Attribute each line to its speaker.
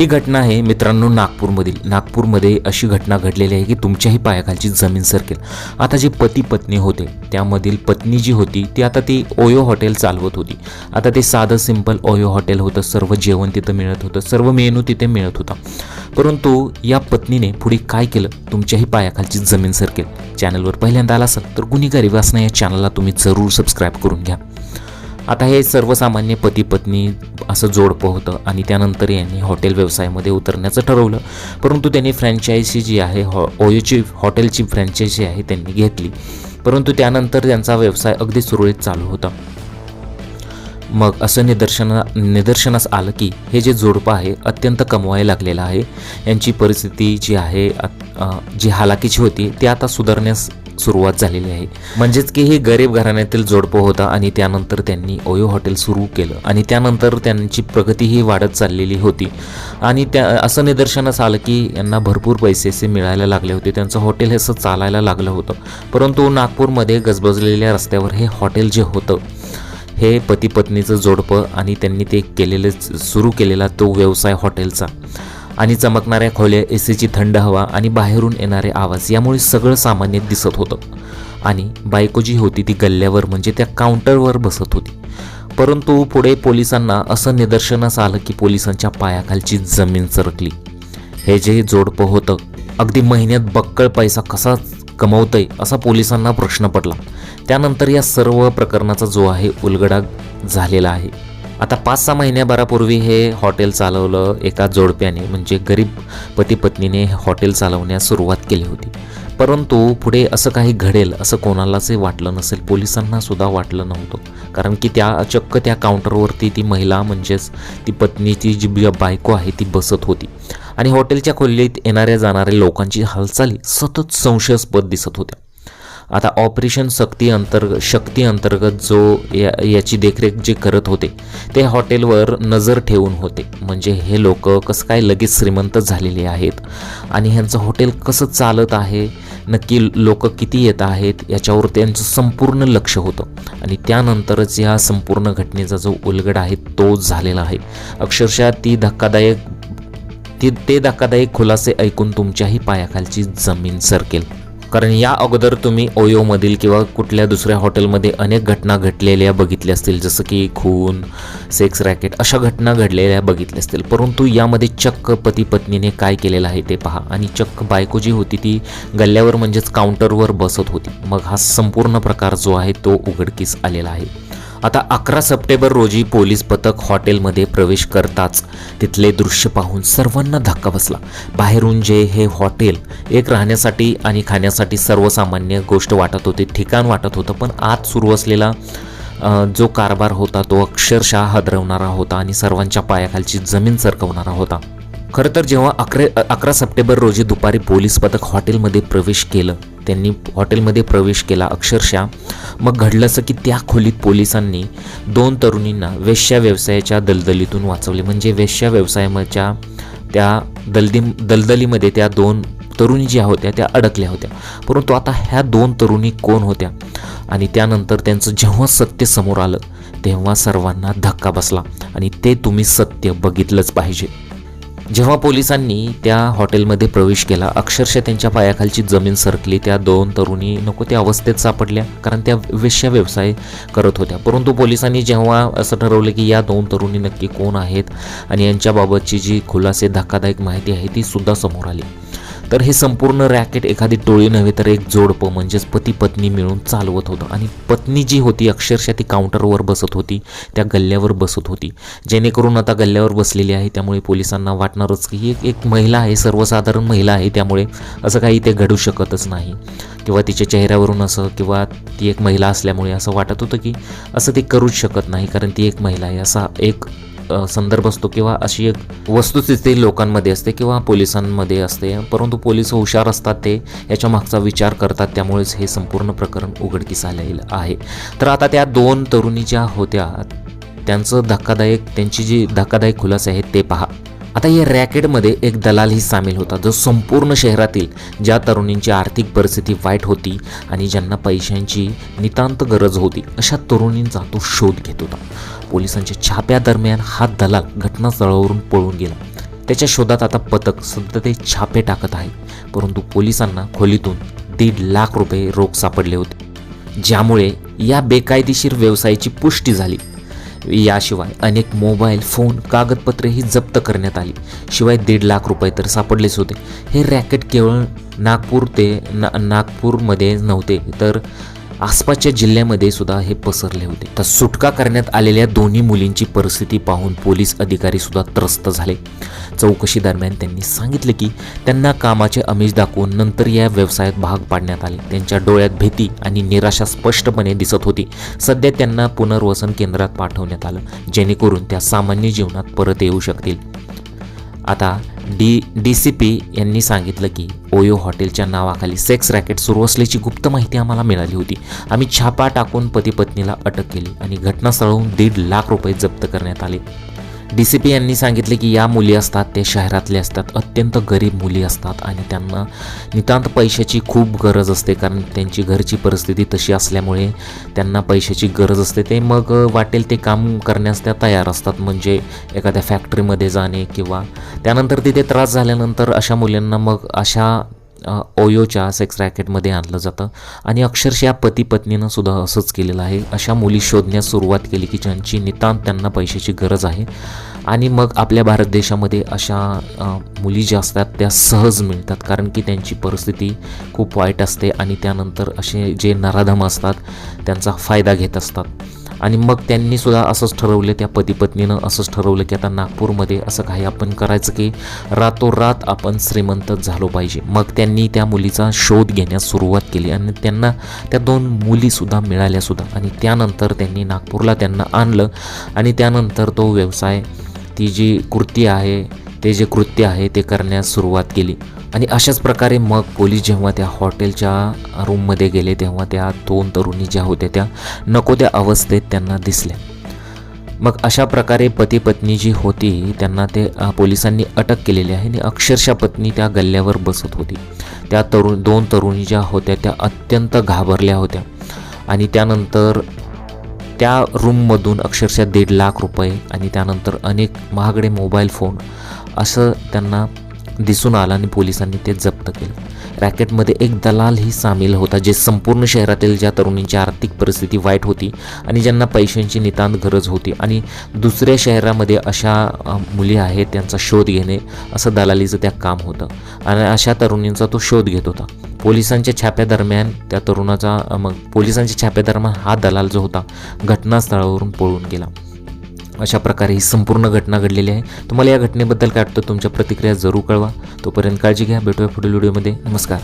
Speaker 1: ही घटना आहे मित्रांनो नागपूरमधील. नागपूरमध्ये अशी घटना घडलेली आहे की तुमच्याही पायाखालची जमीन सरकेल. आता जे पती पत्नी होते त्यामधील पत्नी जी होती ती आता ती ओयो हॉटेल चालवत होती. आता ते साधं सिंपल ओयो हॉटेल होतं सर्व जेवण तिथं मिळत होतं सर्व मेनू तिथे मिळत होता. परंतु या पत्नीने पुढे काय केलं? तुमच्याही पायाखालची जमीन सरकेल. चॅनलवर पहिल्यांदा आला असाल तर गुन्हेगारी वासना या चॅनलला तुम्ही जरूर सबस्क्राईब करून घ्या. आता हे सर्वसामान्य पती पत्नी असं जोडपं होतं आणि त्यानंतर यांनी हॉटेल व्यवसायामध्ये उतरण्याचं ठरवलं. परंतु त्यांनी फ्रँचायझी जी आहे हॉ ओयोची हॉटेलची फ्रँचायझी आहे त्यांनी घेतली. परंतु त्यानंतर त्यांचा व्यवसाय अगदी सुरळीत चालू होता. मग असं निदर्शना निदर्शनास आलं की हे जे जोडपं आहे अत्यंत कमवायला लागलेलं आहे. यांची परिस्थिती जी आहे जी हालाकीची होती ती आता सुधारण्यास सुरुवात झालेली आहे. म्हणजेच की हे गरीब घराण्यातील जोडपं होता आणि त्यानंतर त्यांनी ओयो हॉटेल सुरू केलं आणि त्यानंतर त्यांची प्रगतीही वाढत चाललेली होती. आणि त्या असं निदर्शनास आलं की यांना भरपूर पैसे मिळायला लागले होते. त्यांचं हॉटेल हे असं चालायला लागलं होतं. परंतु नागपूरमध्ये गजबजलेल्या रस्त्यावर हे हॉटेल जे होतं हे पती पत्नीचं जोडपं आणि त्यांनी ते केलेलं सुरू केलेला तो व्यवसाय हॉटेलचा. आणि चमकणाऱ्या खोल्या ए सीची थंड हवा आणि बाहेरून येणारे आवाज यामुळे सगळं सामान्य दिसत होतं. आणि बायको जी होती ती गल्ल्यावर म्हणजे त्या काउंटरवर बसत होती. परंतु पुढे पोलिसांना असं निदर्शनास आलं की पोलिसांच्या पायाखालची जमीन सरकली. हे जे जोडपं होतं अगदी महिन्यात बक्कळ पैसा कसा कमवतंय असा पोलिसांना प्रश्न पडला. त्यानंतर या सर्व प्रकरणाचा जो आहे उलगडा झालेला आहे. आता पाच सहा महिन्याभरापूर्वी हे हॉटेल चालवलं एका जोडप्याने म्हणजे गरीब पती पत्नीने हे हॉटेल चालवण्यास सुरुवात केली होती. परंतु पुढे असं काही घडेल असं कोणालाच वाटलं नसेल पोलिसांना सुद्धा वाटलं नव्हतं. कारण की त्या चक्क त्या काउंटरवरती ती महिला म्हणजेच ती पत्नीची जी बायको आहे ती बसत होती. आणि हॉटेलच्या खोलीत येणाऱ्या जाणाऱ्या लोकांची हालचाली सतत संशयास्पद दिसत होत्या. आता ऑपरेशन शक्ती अंतर्गत शक्ती अंतर्गत जो या याची देखरेख जे करत होते ते हॉटेलवर नजर ठेवून होते. म्हणजे हे लोक कसं काय लगेच श्रीमंत झालेले आहेत? आणि ह्यांचं हॉटेल कसं चालत आहे? नक्की लोक किती येत आहेत? याच्यावर त्यांचं संपूर्ण लक्ष होतं. आणि त्यानंतरच या संपूर्ण घटनेचा जो उलगड आहे तो झालेला आहे. अक्षरशः ती धक्कादायक ती ते धक्कादायक खुलासे ऐकून तुमच्याही पायाखालची जमीन सरकेल. कारण या अगोदर तुम्ही ओयोमधील किंवा कुठल्या दुसऱ्या हॉटेलमध्ये अनेक घटना घडलेल्या बघितल्या असतील जसं की खून सेक्स रॅकेट अशा घटना घडलेल्या बघितल्या असतील. परंतु यामध्ये चक्क पती पत्नीने काय केलेलं आहे ते पहा. आणि चक्क बायको जी होती ती गल्ल्यावर म्हणजेच काउंटरवर बसत होती. मग हा संपूर्ण प्रकार जो आहे तो उघडकीस आलेला आहे. आता अकरा सप्टेंबर रोजी पोलीस पथक हॉटेलमध्ये प्रवेश करताच तिथले दृश्य पाहून सर्वांना धक्का बसला. बाहेरून जे हे हॉटेल एक राहण्यासाठी आणि खाण्यासाठी सर्वसामान्य गोष्ट वाटत होती ठिकाण वाटत होतं पण आत सुरू असलेला जो कारभार होता तो अक्षरशः हादरवणारा होता आणि सर्वांच्या पायाखालची जमीन सरकवणारा होता. खरं तर जेव्हा अकरा अकरा सप्टेंबर रोजी दुपारी पोलीस पथक हॉटेलमध्ये प्रवेश केलं त्यांनी हॉटेलमध्ये प्रवेश केला अक्षरशः. मग घडलं असं की त्या खोलीत पोलिसांनी दोन तरुणींना वेश्या व्यवसायाच्या दलदलीतून वाचवले. म्हणजे वेश्या व्यवसायाच्या त्या दलदी दलदलीमध्ये त्या दोन तरुणी ज्या होत्या त्या अडकल्या होत्या. परंतु आता ह्या दोन तरुणी कोण होत्या? आणि त्यानंतर त्यांचं जेव्हा सत्य समोर आलं तेव्हा सर्वांना धक्का बसला. आणि ते तुम्ही सत्य बघितलंच पाहिजे. जेव्हा पोलिसांनी त्या हॉटेलमध्ये प्रवेश केला अक्षरशः त्यांच्या पायाखालची जमीन सरकली. त्या दोन तरुणी नको त्या अवस्थेत सापडल्या कारण त्या वेश्या व्यवसाय करत होत्या. परंतु पोलिसांनी जेव्हा असं ठरवलं की या दोन तरुणी नक्की कोण आहेत आणि यांच्याबाबतची जी खुलासे धक्कादायक माहिती आहे ती सुद्धा समोर आली. तर हे संपूर्ण रॅकेट एखादी टोळी नव्हे तर एक जोडपं म्हणजेच पती पत्नी मिळून चालवत होतं. आणि पत्नी जी होती अक्षरशः ती काउंटरवर बसत होती त्या गल्ल्यावर बसत होती. जेणेकरून आता गल्ल्यावर बसलेली आहे त्यामुळे पोलिसांना वाटणारच की ही एक एक महिला आहे सर्वसाधारण महिला आहे त्यामुळे असं काही ते घडू शकतच नाही. किंवा तिच्या चेहऱ्यावरून असं किंवा ती एक महिला असल्यामुळे असं वाटत होतं की असं ते करूच शकत नाही कारण ती एक महिला आहे. असा एक संदर्भ असतो किंवा अशी एक वस्तुस्थिती लोकांमध्ये असते किंवा पोलिसांमध्ये असते. परंतु पोलीस हुशार असतात ते याच्या मागचा विचार करतात त्यामुळेच हे संपूर्ण प्रकरण उघडकीस आलेलं आहे. तर आता त्या दोन तरुणी ज्या होत्या त्यांचं धक्कादायक त्यांची जी धक्कादायक खुलासे आहेत ते पहा. आता या रॅकेटमध्ये एक दलालही सामील होता जो संपूर्ण शहरातील ज्या तरुणींची आर्थिक परिस्थिती वाईट होती आणि ज्यांना पैशांची नितांत गरज होती अशा तरुणींचा तो शोध घेत होता. पोलिसांच्या छाप्यादरम्यान हा दलाल घटनास्थळावरून पळून गेला. त्याच्या शोधात आता पथक सध्या ते छापे टाकत आहे परंतु पोलिसांना खोलीतून दीड लाख रुपये रोख सापडले होते ज्यामुळे या बेकायदेशीर व्यवसायाची पुष्टी झाली. याशिवाय अनेक मोबाईल फोन कागदपत्रेही जप्त करण्यात आली. शिवाय दीड लाख रुपये तर सापडलेच होते. हे रॅकेट केवळ नागपूर ते ना नागपूरमध्ये नव्हते तर आसपासच्या जिल्ह्यामध्ये सुद्धा हे पसरले होते. तर सुटका करण्यात आलेल्या दोन्ही मुलींची परिस्थिती पाहून पोलीस अधिकारी सुद्धा त्रस्त झाले. चौकशी दरम्यान त्यांनी सांगितले की त्यांना कामाचे आमिष दाखवून नंतर या व्यवसायात भाग पाडण्यात आले. त्यांच्या डोळ्यात भीती आणि निराशा स्पष्टपणे दिसत होती. सध्या त्यांना पुनर्वसन केंद्रात पाठवण्यात आलं जेणेकरून त्या सामान्य जीवनात परत येऊ शकतील. आता डी डी सी पी यांनी सांगितलं की ओयो हॉटेलच्या नावाखाली सेक्स रॅकेट सुरू असल्याची गुप्त माहिती आम्हाला मिळाली होती. आम्ही छापा टाकून पती पत्नीला अटक केली आणि घटनास्थळाहून दीड लाख रुपये जप्त करण्यात आले. डी सी पी यांनी सांगितले की या मुली असतात ते शहरातले असतात अत्यंत गरीब मुली असतात आणि त्यांना नितांत पैशाची खूप गरज असते कारण त्यांची घरची परिस्थिती तशी असल्यामुळे त्यांना पैशाची गरज असते. ते मग वाटेल ते काम करण्यास त्या तयार असतात म्हणजे एखाद्या फॅक्टरीमध्ये जाणे किंवा त्यानंतर तिथे त्रास झाल्यानंतर अशा मुलींना मग अशा ओयोच्या सेक्स रॅकेटमध्ये आणलं जातं. आणि अक्षरशः पती पत्नीनं सुद्धा असंच केलेलं आहे. अशा मुली शोधण्यास सुरुवात केली की ज्यांची नितांत त्यांना पैशाची गरज आहे. आणि मग आपल्या भारत देशामध्ये अशा मुली ज्या असतात त्या सहज मिळतात. कारण की त्यांची परिस्थिती खूप वाईट असते. आणि त्यानंतर असे जे नराधम असतात त्यांचा फायदा घेत असतात. आणि मग त्यांनी सुद्धा असंच ठरवलं त्या पती पत्नीनं असंच ठरवलं की आता नागपूरमध्ये असं काही आपण करायचं की रातोरात आपण श्रीमंत झालो पाहिजे. मग त्यांनी त्या मुलीचा शोध घेण्यास सुरुवात केली आणि त्यांना त्या दोन मुलीसुद्धा मिळाल्यासुद्धा आणि त्यानंतर त्यांनी नागपूरला त्यांना आणलं आणि त्यानंतर तो व्यवसाय ती जी कृती आहे ते जे कृत्य आहे ते करण्यास सुरुवात केली. आणि अशाच प्रकारे मग पोलीस जेव्हा त्या हॉटेलच्या रूममध्ये गेले तेव्हा त्या दोन तरुणी ज्या होत्या त्या नको त्या अवस्थेत त्यांना दिसल्या. मग अशा प्रकारे पती पत्नी जी होती त्यांना ते पोलिसांनी अटक केलेली आहे आणि अक्षरशः पत्नी त्या गल्ल्यावर बसत होती. त्या तरुण दोन तरुणी ज्या होत्या त्या अत्यंत घाबरल्या होत्या. आणि त्यानंतर त्या रूममधून अक्षरशः दीड लाख रुपये आणि त्यानंतर अनेक महागडे मोबाईल फोन असं त्यांना दिसून आलं आणि पोलिसांनी ते जप्त केलं. रॅकेटमध्ये एक दलालही सामील होता जे संपूर्ण शहरातील ज्या तरुणींची आर्थिक परिस्थिती वाईट होती आणि ज्यांना पैशांची नितांत गरज होती आणि दुसऱ्या शहरामध्ये अशा मुली आहेत त्यांचा शोध घेणे असं दलालीचं त्या काम होतं आणि अशा तरुणींचा तो शोध घेत होता. पोलिसांच्या छाप्यादरम्यान त्या तरुणाचा मग पोलिसांच्या छाप्यादरम्यान हा दलाल जो होता घटनास्थळावरून पळून गेला. अशा प्रकारे ही संपूर्ण घटना घडलेली आहे. तुम्हाला या घटनेबद्दल काय वाटतं तुमच्या प्रतिक्रिया जरूर कळवा. तोपर्यंत काळजी घ्या. भेटूया पुढील व्हिडिओमध्ये. नमस्कार.